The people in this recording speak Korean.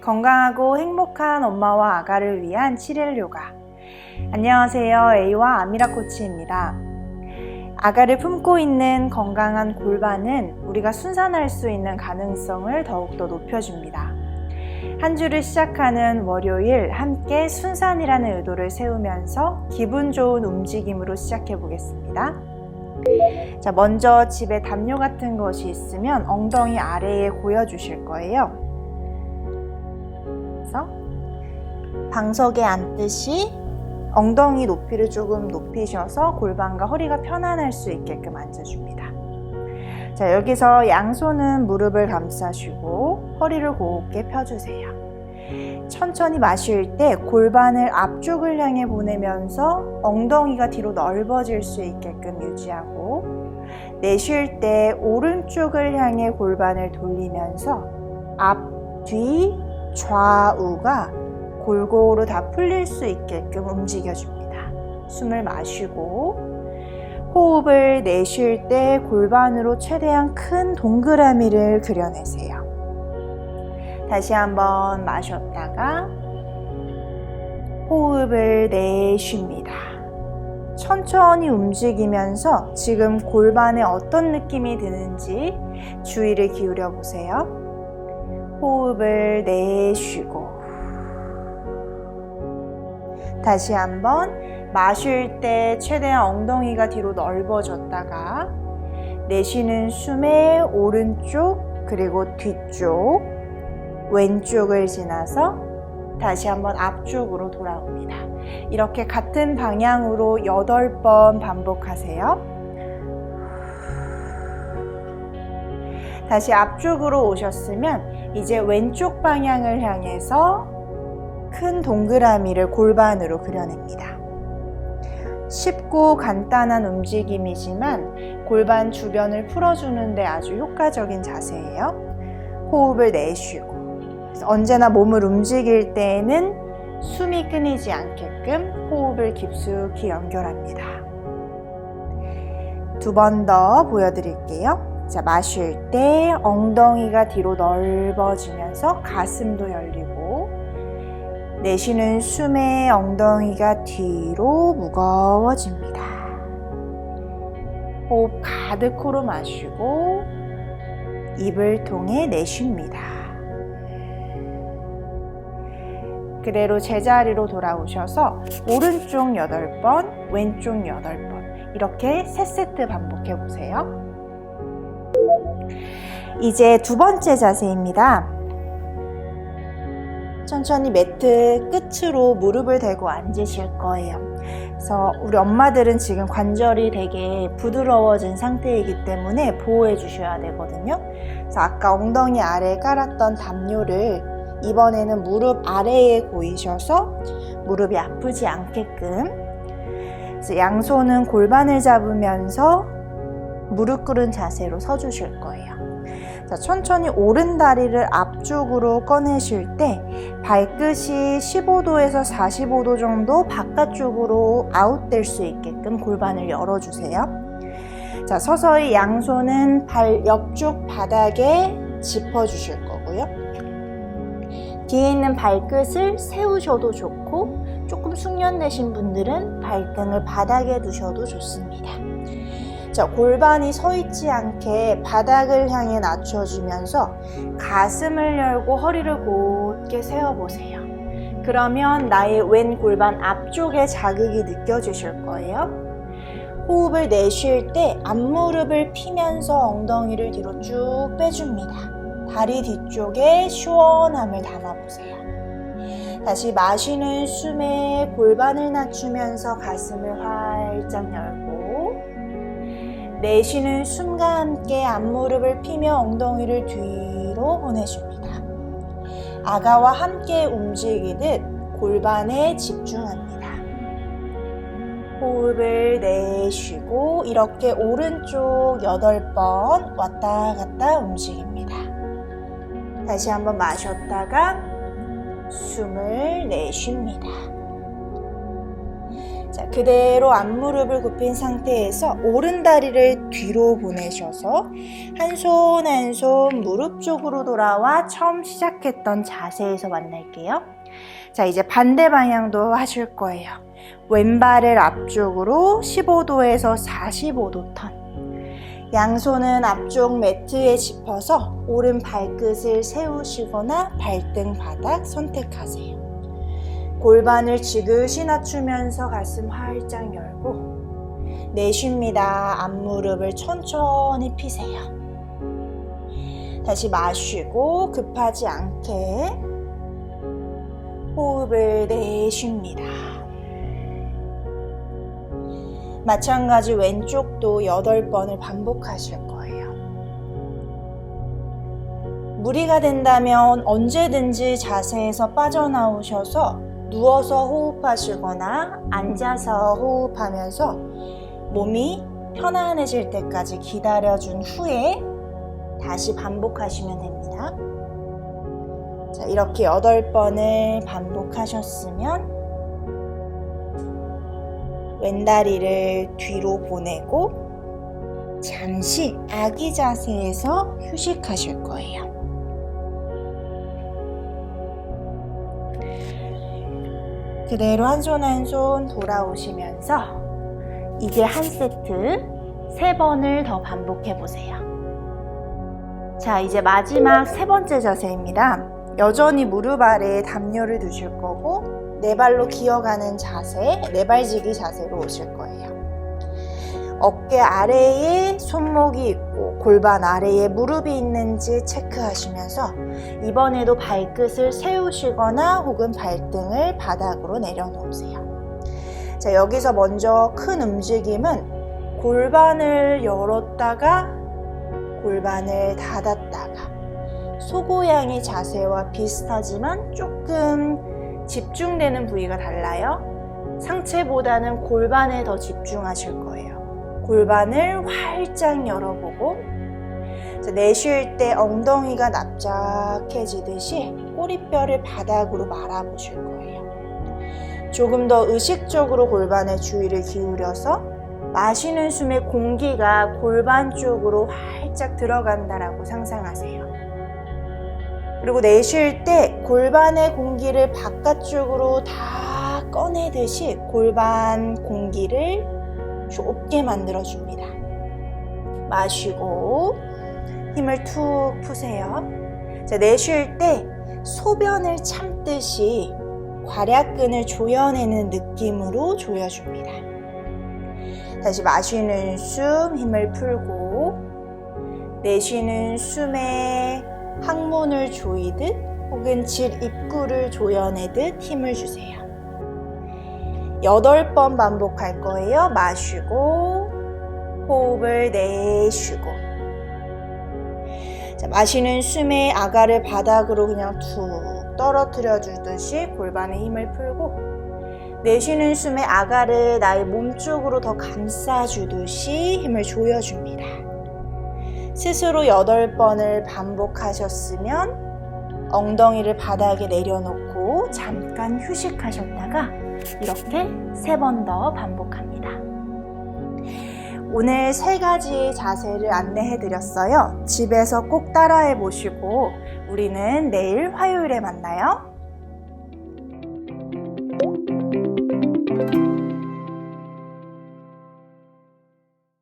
건강하고 행복한 엄마와 아가를 위한 7일 요가. 안녕하세요. A와 아미라 코치입니다. 아가를 품고 있는 건강한 골반은 우리가 순산할 수 있는 가능성을 더욱더 높여줍니다. 한 주를 시작하는 월요일 함께 순산이라는 의도를 세우면서 기분 좋은 움직임으로 시작해 보겠습니다. 자, 먼저 집에 담요 같은 것이 있으면 엉덩이 아래에 고여 주실 거예요. 그래서 방석에 앉듯이 엉덩이 높이를 조금 높이셔서 골반과 허리가 편안할 수 있게끔 앉아줍니다. 자, 여기서 양손은 무릎을 감싸시고 허리를 곱게 펴주세요. 천천히 마실 때 골반을 앞쪽을 향해 보내면서 엉덩이가 뒤로 넓어질 수 있게끔 유지하고 내쉴 때 오른쪽을 향해 골반을 돌리면서 앞, 뒤, 좌우가 골고루 다 풀릴 수 있게끔 움직여줍니다. 숨을 마시고 호흡을 내쉴 때 골반으로 최대한 큰 동그라미를 그려내세요. 다시 한번 마셨다가 호흡을 내쉽니다. 천천히 움직이면서 지금 골반에 어떤 느낌이 드는지 주의를 기울여 보세요. 호흡을 내쉬고 다시 한번 마실 때 최대한 엉덩이가 뒤로 넓어졌다가 내쉬는 숨에 오른쪽 그리고 뒤쪽 왼쪽을 지나서 다시 한번 앞쪽으로 돌아옵니다. 이렇게 같은 방향으로 8번 반복하세요. 다시 앞쪽으로 오셨으면 이제 왼쪽 방향을 향해서 큰 동그라미를 골반으로 그려냅니다. 쉽고 간단한 움직임이지만 골반 주변을 풀어주는데 아주 효과적인 자세예요. 호흡을 내쉬고 언제나 몸을 움직일 때에는 숨이 끊이지 않게끔 호흡을 깊숙이 연결합니다. 두 번 더 보여드릴게요. 자, 마실 때 엉덩이가 뒤로 넓어지면서 가슴도 열리고 내쉬는 숨에 엉덩이가 뒤로 무거워집니다. 호흡 가득 코로 마시고 입을 통해 내쉽니다. 그대로 제자리로 돌아오셔서 오른쪽 8번, 왼쪽 8번 이렇게 3세트 반복해 보세요. 이제 두 번째 자세입니다. 천천히 매트 끝으로 무릎을 대고 앉으실 거예요. 그래서 우리 엄마들은 지금 관절이 되게 부드러워진 상태이기 때문에 보호해 주셔야 되거든요. 그래서 아까 엉덩이 아래에 깔았던 담요를 이번에는 무릎 아래에 고이셔서 무릎이 아프지 않게끔 양손은 골반을 잡으면서 무릎 꿇은 자세로 서 주실 거예요. 자, 천천히 오른 다리를 앞쪽으로 꺼내실 때 발끝이 15도에서 45도 정도 바깥쪽으로 아웃될 수 있게끔 골반을 열어주세요. 자, 서서히 양손은 발 옆쪽 바닥에 짚어주실 거고요. 뒤에 있는 발끝을 세우셔도 좋고 조금 숙련되신 분들은 발등을 바닥에 두셔도 좋습니다. 자, 골반이 서 있지 않게 바닥을 향해 낮춰주면서 가슴을 열고 허리를 곧게 세워보세요. 그러면 나의 왼 골반 앞쪽에 자극이 느껴지실 거예요. 호흡을 내쉴 때 앞무릎을 피면서 엉덩이를 뒤로 쭉 빼줍니다. 다리 뒤쪽에 시원함을 담아보세요. 다시 마시는 숨에 골반을 낮추면서 가슴을 활짝 열고 내쉬는 숨과 함께 앞무릎을 피며 엉덩이를 뒤로 보내줍니다. 아가와 함께 움직이듯 골반에 집중합니다. 호흡을 내쉬고 이렇게 오른쪽 8번 왔다 갔다 움직입니다. 다시 한번 마셨다가 숨을 내쉽니다. 자, 그대로 앞무릎을 굽힌 상태에서 오른 다리를 뒤로 보내셔서 한손 한손 무릎 쪽으로 돌아와 처음 시작했던 자세에서 만날게요. 자, 이제 반대 방향도 하실 거예요. 왼발을 앞쪽으로 15도에서 45도 턴. 양손은 앞쪽 매트에 짚어서 오른 발끝을 세우시거나 발등 바닥 선택하세요. 골반을 지그시 낮추면서 가슴 활짝 열고 내쉽니다. 앞무릎을 천천히 피세요. 다시 마시고 급하지 않게 호흡을 내쉽니다. 마찬가지 왼쪽도 8번을 반복하실 거예요. 무리가 된다면 언제든지 자세에서 빠져나오셔서 누워서 호흡하시거나 앉아서 호흡하면서 몸이 편안해질 때까지 기다려준 후에 다시 반복하시면 됩니다. 자, 이렇게 8번을 반복하셨으면 왼다리를 뒤로 보내고 잠시 아기 자세에서 휴식하실 거예요. 그대로 한 손 한 손 돌아오시면서 이제 한 세트 세 번을 더 반복해 보세요. 자, 이제 마지막 세 번째 자세입니다. 여전히 무릎 아래에 담요를 두실 거고 네 발로 기어가는 자세, 네 발지기 자세로 오실 거예요. 어깨 아래에 손목이 있고 골반 아래에 무릎이 있는지 체크하시면서 이번에도 발끝을 세우시거나 혹은 발등을 바닥으로 내려놓으세요. 자, 여기서 먼저 큰 움직임은 골반을 열었다가 골반을 닫았다가 소고양이 자세와 비슷하지만 조금 집중되는 부위가 달라요. 상체보다는 골반에 더 집중하실 거예요. 골반을 활짝 열어보고 자, 내쉴 때 엉덩이가 납작해지듯이 꼬리뼈를 바닥으로 말아보실 거예요. 조금 더 의식적으로 골반에 주의를 기울여서 마시는 숨에 공기가 골반 쪽으로 활짝 들어간다라고 상상하세요. 그리고 내쉴 때 골반의 공기를 바깥쪽으로 다 꺼내듯이 골반 공기를 좁게 만들어줍니다. 마시고 힘을 툭 푸세요. 자, 내쉴 때 소변을 참듯이 괄약근을 조여내는 느낌으로 조여줍니다. 다시 마시는 숨 힘을 풀고 내쉬는 숨에 항문을 조이듯 혹은 질 입구를 조여내듯 힘을 주세요. 여덟 번 반복할 거예요. 마시고 호흡을 내쉬고 자, 마시는 숨에 아가를 바닥으로 그냥 툭 떨어뜨려 주듯이 골반에 힘을 풀고 내쉬는 숨에 아가를 나의 몸 쪽으로 더 감싸주듯이 힘을 조여줍니다. 스스로 8번을 반복하셨으면 엉덩이를 바닥에 내려놓고 잠깐 휴식하셨다가 이렇게 3번 더 반복합니다. 오늘 세 가지 자세를 안내해 드렸어요. 집에서 꼭 따라해 보시고 우리는 내일 화요일에 만나요.